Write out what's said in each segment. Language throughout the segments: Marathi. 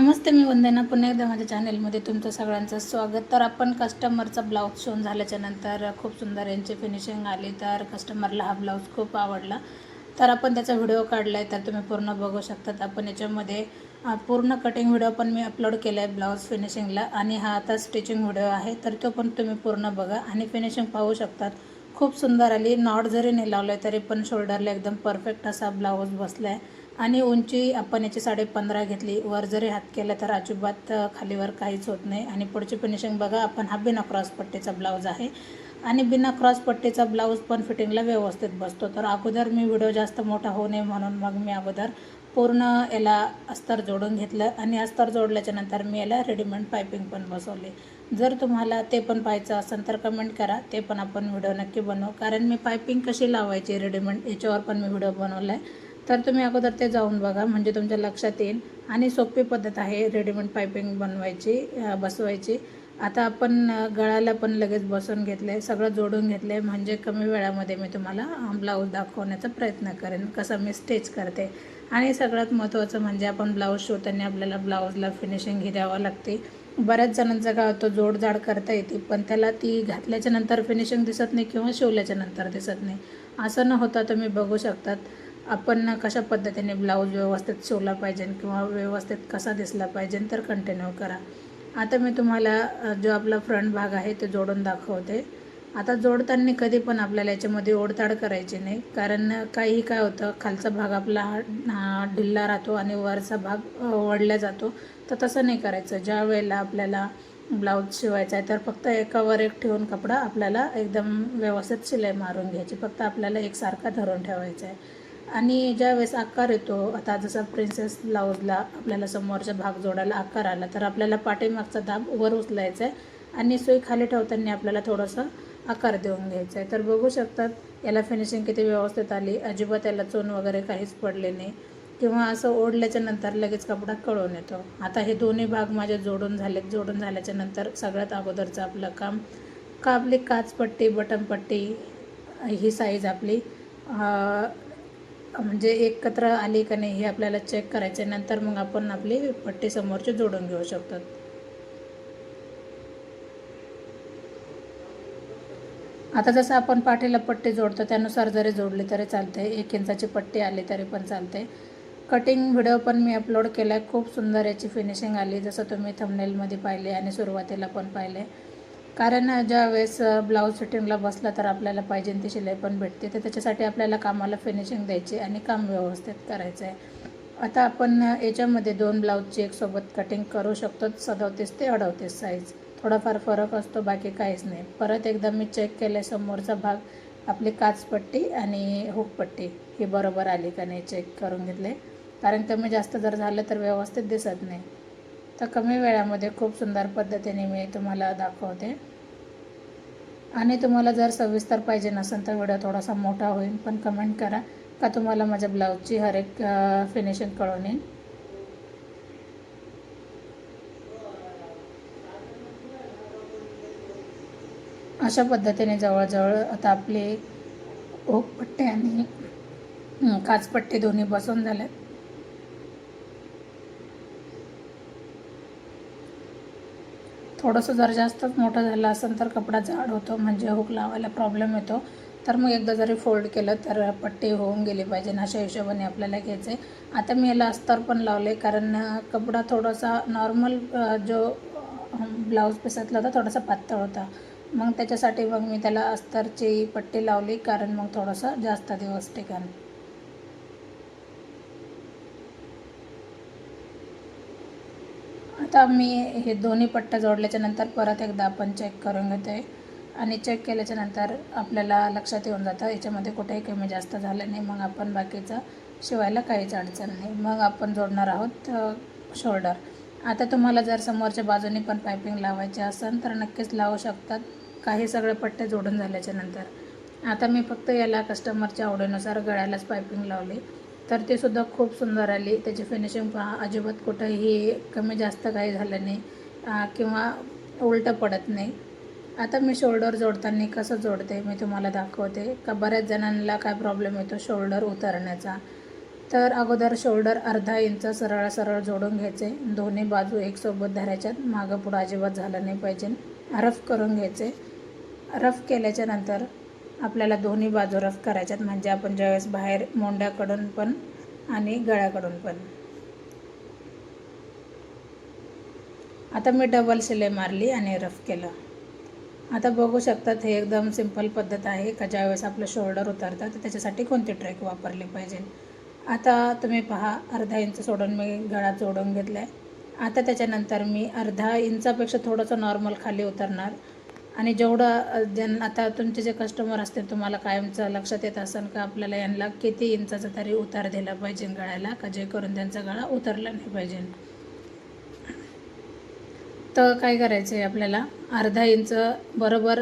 नमस्ते मी वंदना पुन्हा एकदा माझ्या चॅनलमध्ये तुमचं सगळ्यांचं स्वागत. तर आपण कस्टमरचा ब्लाऊज शिवून झाल्याच्यानंतर खूप सुंदर यांची फिनिशिंग आली. तर कस्टमरला हा ब्लाऊज खूप आवडला. तर आपण त्याचा व्हिडिओ काढला आहे तर तुम्ही पूर्ण बघू शकतात. आपण याच्यामध्ये पूर्ण कटिंग व्हिडिओ पण मी अपलोड केला आहे ब्लाऊज फिनिशिंगला आणि हा आता स्टिचिंग व्हिडिओ आहे. तर तो पण तुम्ही पूर्ण बघा आणि फिनिशिंग पाहू शकतात. खूप सुंदर आली. नॉट जरी नाही लावलं तरी पण शोल्डरला एकदम परफेक्ट असा ब्लाऊज बसला आहे आणि उंची आपण याची साडे पंधरा घेतली. वर जरी हात केला तर अजिबात खालीवर काहीच होत नाही. आणि पुढची फिनिशिंग बघा आपण हा बिना क्रॉस पट्टीचा ब्लाऊज आहे. आणि बिना क्रॉस पट्टीचा ब्लाऊज पण फिटिंगला व्यवस्थित बसतो. तर अगोदर मी व्हिडिओ जास्त मोठा होऊ नये म्हणून मग मी अगोदर पूर्ण याला अस्तर जोडून घेतलं. आणि अस्तर जोडल्याच्या नंतर मी याला रेडीमेड पायपिंग पण बसवले. जर तुम्हाला ते पण पाहायचं असेल तर कमेंट करा. ते पण आपण व्हिडिओ नक्की बनवू. कारण मी पायपिंग कशी लावायची रेडीमेड याच्यावर पण मी व्हिडिओ बनवला आहे तर तुम्ही अगोदर ते जाऊन बघा म्हणजे तुमच्या लक्षात येईल. आणि सोपी पद्धत आहे रेडीमेड पायपिंग बनवायची बसवायची. आता आपण गळाला पण लगेच बसवून घेतले सगळं जोडून घेतलं आहे म्हणजे कमी वेळामध्ये मी तुम्हाला ब्लाऊज दाखवण्याचा प्रयत्न करेन. कसं मी स्टिच करते. आणि सगळ्यात महत्त्वाचं म्हणजे आपण ब्लाऊज शिवताना आपल्याला ब्लाऊजला फिनिशिंग ही द्यावं लागते. बऱ्याच जणांचा काय होतं जोडजाड करता येते पण त्याला ती घातल्याच्या नंतर फिनिशिंग दिसत नाही किंवा शिवल्याच्या नंतर दिसत नाही. असं न होता तुम्ही बघू शकतात. आपण कशा पद्धतीने ब्लाऊज व्यवस्थित शिवला पाहिजे किंवा व्यवस्थित कसा दिसला पाहिजे तर कंटिन्यू करा. आता मी तुम्हाला जो आपला फ्रंट भाग आहे तो जोडून दाखवते. आता जोडताना कधी पण आपल्याला याच्यामध्ये ओढताड करायची नाही. कारण काही काय होतं खालचा भाग आपला हा ढिल्ला राहतो आणि वरचा भाग अ, जातो. तर तसं नाही करायचं. ज्या वेळेला आपल्याला ब्लाऊज शिवायचा आहे तर फक्त एकावर एक ठेवून कपडा आपल्याला एकदम व्यवस्थित शिलाई मारून घ्यायची. फक्त आपल्याला एकसारखा धरून ठेवायचा आहे. आणि ज्यावेळेस आकार येतो आता जसा प्रिन्सेस ब्लाऊजला आपल्याला समोरचा भाग जोडायला आकार आला तर आपल्याला पाठीमागचा दाब वर उचलायचा आहे आणि सुई खाली ठेवताना आपल्याला थोडंसं आकार देऊन घ्यायचा आहे. तर बघू शकतात याला फिनिशिंग किती व्यवस्थित आली. अजिबात याला चून वगैरे काहीच पडले नाही. किंवा असं ओढल्याच्या नंतर लगेच कपडा कळून येतो. आता हे दोन्ही भाग माझे जोडून झालेत. जोडून झाल्याच्यानंतर सगळ्यात अगोदरचं आपलं काम का आपली काचपट्टी बटनपट्टी ही साईज आपली म्हणजे एकत्र आली का नाही हे आपल्याला चेक करायचं आहे नंतर मग आपण आपली पट्टी समोरची जोडून घेऊ शकतात. आता जसं आपण पाठीला पट्टी जोडतो त्यानुसार जरी जोडली तरी चालते. एक इंचाची पट्टी आली तरी पण चालते. कटिंग व्हिडिओ पण मी अपलोड केला आहे खूप सुंदर याची फिनिशिंग आली. जसं तुम्ही थंबनेलमध्ये पाहिले आणि सुरुवातीला पण पाहिले. कारण ज्या वेळेस ब्लाऊज फिटिंगला बसला तर आपल्याला पाहिजे ती शिलाई पण भेटते. तर त्याच्यासाठी आपल्याला कामाला फिनिशिंग द्यायची आणि काम व्यवस्थित करायचं आहे. आता आपण याच्यामध्ये दोन ब्लाऊजची एक सोबत कटिंग करू शकतो. सदोतीस ते अडवतीस साईज थोडाफार फरक असतो बाकी काहीच नाही. परत एकदा मी चेक केलं समोरचा भाग. आपली काचपट्टी आणि हुकपट्टी ही बरोबर आली का नाही चेक करून घेतले. कारण कमी जास्त जर झालं तर व्यवस्थित दिसत नाही. तर कमी वेळामध्ये खूप सुंदर पद्धतीने मी तुम्हाला दाखवते. आणि तुम्हाला जर सविस्तर पाहिजे नसेल तर व्हिडिओ थोडासा मोठा होईल पण कमेंट करा का तुम्हाला माझ्या ब्लाऊजची हर एक फिनिशिंग कळून येईल. अशा पद्धतीने जवळजवळ आता आपले ओकपट्टे आणि काचपट्टे दोन्ही बसून झाल्यात थोडंसं जर जास्तच मोठं झालं असेल तर कपडा जाड होतो म्हणजे हुक लावायला प्रॉब्लेम येतो. तर मग एकदा जरी फोल्ड केलं तर पट्टी होऊन गेली पाहिजे अशा हिशोबाने आपल्याला घ्यायचं आहे आता मी याला अस्तर पण लावले कारण कपडा थोडासा नॉर्मल जो ब्लाऊज पिसातला होता थोडासा पातळ होता. मग त्याच्यासाठी मग मी त्याला अस्तरची पट्टी लावली कारण मग थोडंसं जास्त दिवस टिकन. आता मी हे दोन्ही पट्टे जोडल्याच्या नंतर परत एकदा आपण चेक करून घेतोय. आणि चेक केल्याच्यानंतर आपल्याला लक्षात येऊन जातं याच्यामध्ये कुठेही कमी जास्त झालं नाही. मग आपण बाकीचं शिवायला काहीच अडचण नाही. मग आपण जोडणार आहोत शोल्डर आता तुम्हाला जर समोरच्या बाजूने पण पायपिंग लावायची असेल तर नक्कीच लावू शकतात. काही सगळे पट्टे जोडून झाल्याच्यानंतर आता मी फक्त याला कस्टमरच्या आवडीनुसार गळ्यालाच पायपिंग लावली. तर ते सुद्धा खूप सुंदर आली. त्याची फिनिशिंग पहा अजिबात कुठंही कमी जास्त काही झालं नाही. किंवा उलटं पडत नाही. आता मी शोल्डर जोडताना कसं जोडते मी तुम्हाला दाखवते. का बऱ्याच जणांना काय प्रॉब्लेम येतो शोल्डर उतरण्याचा. तर अगोदर शोल्डर अर्धा इंच सरळ सरळ जोडून घ्यायचे. दोन्ही बाजू एकसोबत धरायच्यात. मागं पुढं अजिबात झालं नाही पाहिजे. रफ करून घ्यायचे. रफ केल्याच्यानंतर आपल्याला दोन्ही बाजू रफ करायच्यात. म्हणजे आपण ज्यावेळेस बाहेर मोंड्याकडून पण आणि गळ्याकडून पण. आता मी डबल शिलाई मारली आणि रफ केलं. आता बघू शकतात हे एकदम सिंपल पद्धत आहे का? ज्यावेळेस आपलं शोल्डर उतरतं तर त्याच्यासाठी कोणती ट्रेक वापरली पाहिजे? आता तुम्ही पहा अर्धा इंच सोडून मी गळा जोडून घेतला आहे आता त्याच्यानंतर मी अर्धा इंचापेक्षा थोडंसं नॉर्मल खाली उतरणार. आणि जेवढं ज्यांना आता तुमचे जे कस्टमर असतील तुम्हाला कायमचं लक्षात येत असेल का आपल्याला यांना किती इंचाचा तरी उतार दिला पाहिजे गळ्याला का जे करून त्यांचा गळा उतरला नाही पाहिजे? तर काय करायचं आहे आपल्याला? अर्धा इंच बरोबर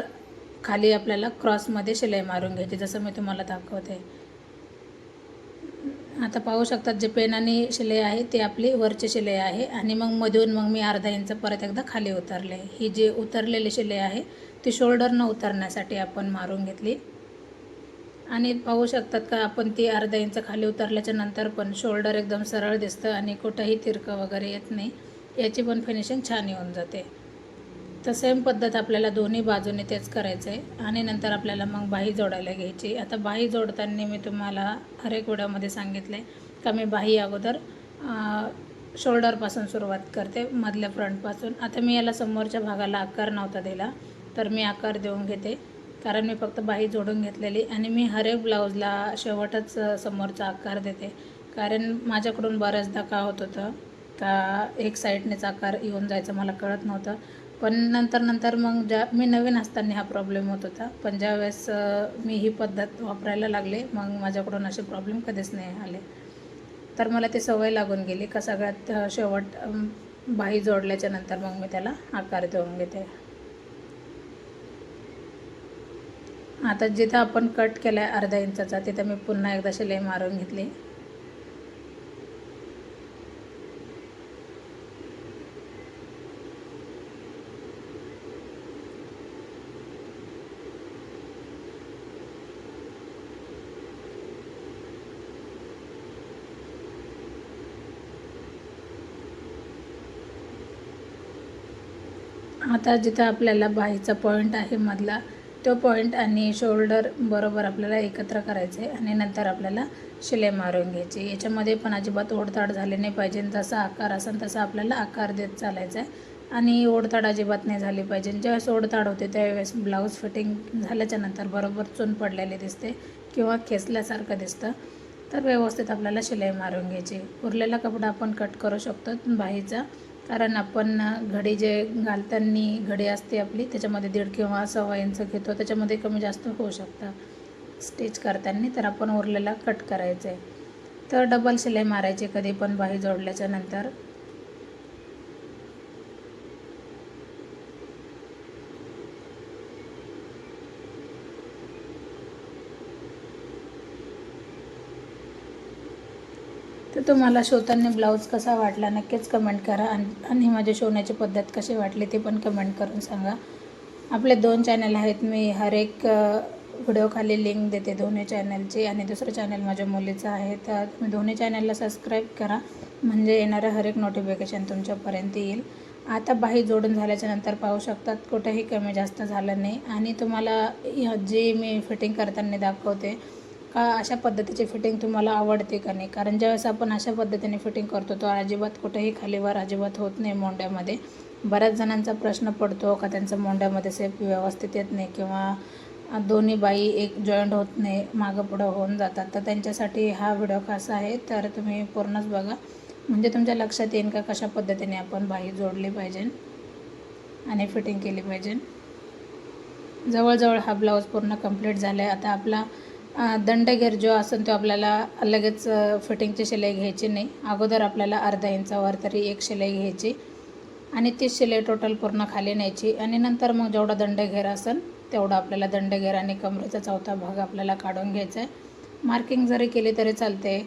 खाली आपल्याला क्रॉसमध्ये शिलाई मारून घ्यायची जसं मी तुम्हाला दाखवते. आता पाहू शकतात जे पेनाने शिलाई आहे ती आपली वरची शिलाई आहे. आणि मग मधून मग मी अर्धा इंच परत एकदा खाली उतरले. ही जी उतरलेली शिलाई आहे ती शोल्डर न उतरण्यासाठी आपण मारून घेतली. आणि पाहू शकतात का आपण ती अर्धा इंच खाली उतरल्याच्या नंतर पण शोल्डर एकदम सरळ दिसतं आणि कुठंही तिरकं वगैरे येत नाही. याची पण फिनिशिंग छान येऊन जाते. तर सेम पद्धत आपल्याला दोन्ही बाजूने तेच करायचं आहे आणि नंतर आपल्याला मग बाही जोडायला घ्यायची. आता बाही जोडताना मी तुम्हाला हर एक व्हिडिओमध्ये सांगितलं आहे का मी बाही अगोदर शोल्डरपासून सुरुवात करते मधल्या फ्रंटपासून आता मी याला समोरच्या भागाला आकार नव्हता दिला तर मी आकार देऊन घेते. कारण मी फक्त बाही जोडून घेतलेली आणि मी हर एक ब्लाऊजला शेवटच समोरचा आकार देते. कारण माझ्याकडून बऱ्याचदा का होत होतं का एक साईडनेच आकार येऊन जायचं मला कळत नव्हतं. पण नंतर नंतर मग ज्या मी नवीन असताना हा प्रॉब्लेम होत होता. पण ज्यावेळेस मी ही पद्धत वापरायला लागले मग माझ्याकडून असे प्रॉब्लेम कधीच नाही आले. तर मला ती सवय लागून गेली का सगळ्यात शेवट बाही जोडल्याच्या नंतर मग मी त्याला आकार देऊन घेते. आता जिथं आपण कट केला आहे अर्धा इंचाचा तिथं मी पुन्हा एकदा शिलाई मारून घेतली. आता जिथं आपल्याला बाहीचा पॉईंट आहे मधला तो पॉईंट आणि शोल्डर बरोबर आपल्याला एकत्र करायचे आणि नंतर आपल्याला शिलाई मारून घ्यायची याच्यामध्ये पण अजिबात ओढताड झाले नाही पाहिजे. जसा आकार असेल तसा आपल्याला आकार देत चालायचा आहे आणि ओढताड अजिबात नाही झाली पाहिजे. ज्यावेळेस ओढताड होते त्यावेळेस ब्लाऊज फिटिंग झाल्याच्यानंतर बरोबर चून पडलेली दिसते किंवा खेचल्यासारखं दिसतं. तर व्यवस्थित आपल्याला शिलाई मारून घ्यायची उरलेला कपडा आपण कट करू शकतो. बाहीचा कारण आपण घडी जे घालताना घडी असते आपली त्याच्यामध्ये दीड किंवा सव्वा इंच घेतो त्याच्यामध्ये कमी जास्त होऊ शकतं. स्टिच करताना तर आपण उरलेला कट करायचं आहे तर डबल शिलाई मारायची कधी पण बाही जोडल्याच्या नंतर. तर तुम्हाला शोताना ब्लाऊज कसा वाटला नक्कीच कमेंट करा आणि माझी शिवण्याची पद्धत कशी वाटली ते पण कमेंट करून सांगा. आपले दोन चॅनल आहेत मी हर एक व्हिडिओखाली लिंक देते दोन्ही चॅनलची आणि दुसरं चॅनल माझ्या मुलीचं आहे. तर तुम्ही दोन्ही चॅनलला सबस्क्राईब करा म्हणजे येणारं हर एक नोटिफिकेशन तुमच्यापर्यंत येईल. आता बाही जोडून झाल्याच्यानंतर पाहू शकतात कुठेही कमी जास्त झालं नाही. आणि तुम्हाला जे मी फिटिंग करताना दाखवते का अशा पद्धतीची फिटिंग तुम्हाला आवडते का नाही? कारण ज्यावेळेस आपण अशा पद्धतीने फिटिंग करतो तो अजिबात कुठेही खालीवर अजिबात होत नाही मोंड्यामध्ये बऱ्याच जणांचा प्रश्न पडतो का त्यांचं मोंड्यामध्ये सेफ व्यवस्थित येत नाही किंवा दोन्ही बाई एक जॉईंट होत नाही मागं पुढं होऊन जातात. तर त्यांच्यासाठी हा व्हिडिओ खास आहे. तर तुम्ही पूर्णच बघा. म्हणजे तुमच्या लक्षात येईल का कशा पद्धतीने आपण बाई जोडली पाहिजे आणि फिटिंग केली पाहिजे? जवळजवळ हा ब्लाऊज पूर्ण कंप्लीट झाला आहे आता आपला दंडगेर जो असेल तो आपल्याला लगेच फिटिंगची शिलाई घ्यायची नाही. अगोदर आपल्याला अर्धा इंचावर तरी एक शिलाई घ्यायची आणि ती शिलाई टोटल पूर्ण खाली न्यायची आणि नंतर मग जेवढा दंडघेर असेल तेवढा आपल्याला दंडघेर आणि कमरेचा चौथा भाग आपल्याला काढून घ्यायचा आहे. मार्किंग जरी केली तरी चालते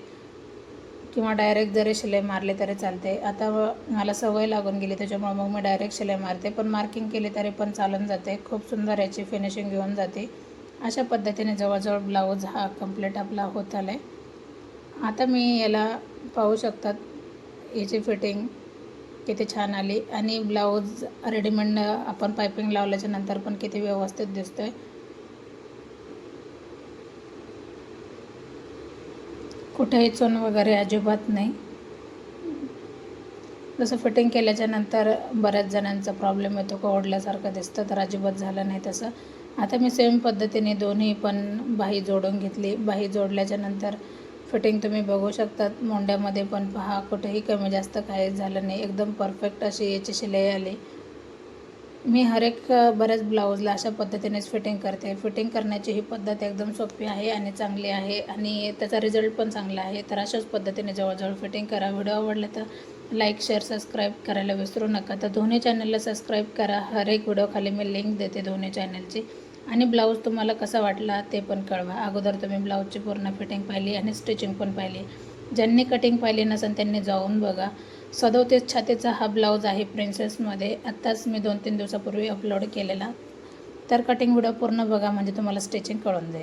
किंवा डायरेक्ट जरी शिलाई मारली तरी चालते. आता मला सवय लागून गेली त्याच्यामुळे मग मी डायरेक्ट शिलाई मारते पण मार्किंग केली तरी पण चालून जाते. खूप सुंदर याची फिनिशिंग घेऊन जाते. अशा पद्धतीने जवळजवळ ब्लाऊज हा कंप्लीट आपला होत आला आहे आता मी याला पाहू शकतात याची फिटिंग किती छान आली आणि ब्लाऊज रेडीमेड आपण पायपिंग लावल्याच्या नंतर पण किती व्यवस्थित दिसतोय. कुठेही चोन वगैरे अजिबात नाही. जसं फिटिंग केल्याच्यानंतर बऱ्याच जणांचा प्रॉब्लेम येतो का ओढल्यासारखं दिसतं तर अजिबात झालं नाही तसं. आता मी सेम पद्धतीने दोन्ही पण बाही जोडून घेतली. बाही जोडल्याच्या नंतर फिटिंग तुम्ही बघू शकतात. मोंड्यामध्ये पण पहा कुठेही कमी जास्त काही झालं नाही. एकदम परफेक्ट अशी याची शिलाई आली. मी हर एक बऱ्याच ब्लाऊजला अशा पद्धतीनेच फिटिंग करते. फिटिंग करण्याची ही पद्धत एकदम सोपी आहे आणि चांगली आहे. आणि त्याचा रिझल्ट पण चांगला आहे. तर अशाच पद्धतीने जवळजवळ फिटिंग करा. व्हिडिओ आवडले तर लाईक शेअर सबस्क्राईब करायला विसरू नका. तर दोन्ही चॅनलला सबस्क्राईब करा. हर एक व्हिडिओखाली मी लिंक देते दोन्ही चॅनलची आणि ब्लाऊज तुम्हाला कसा वाटला ते पण कळवा. अगोदर तुम्ही ब्लाऊजची पूर्ण फिटिंग पाहिली आणि स्टिचिंग पण पाहिली. ज्यांनी कटिंग पाहिली नसेल त्यांनी जाऊन बघा. सदोतीस छातीचा हा ब्लाऊज आहे प्रिन्सेसमध्ये आत्ताच मी दोन तीन दिवसापूर्वी अपलोड केलेला. तर कटिंग व्हिडिओ पूर्ण बघा म्हणजे तुम्हाला स्टिचिंग कळून जाईल.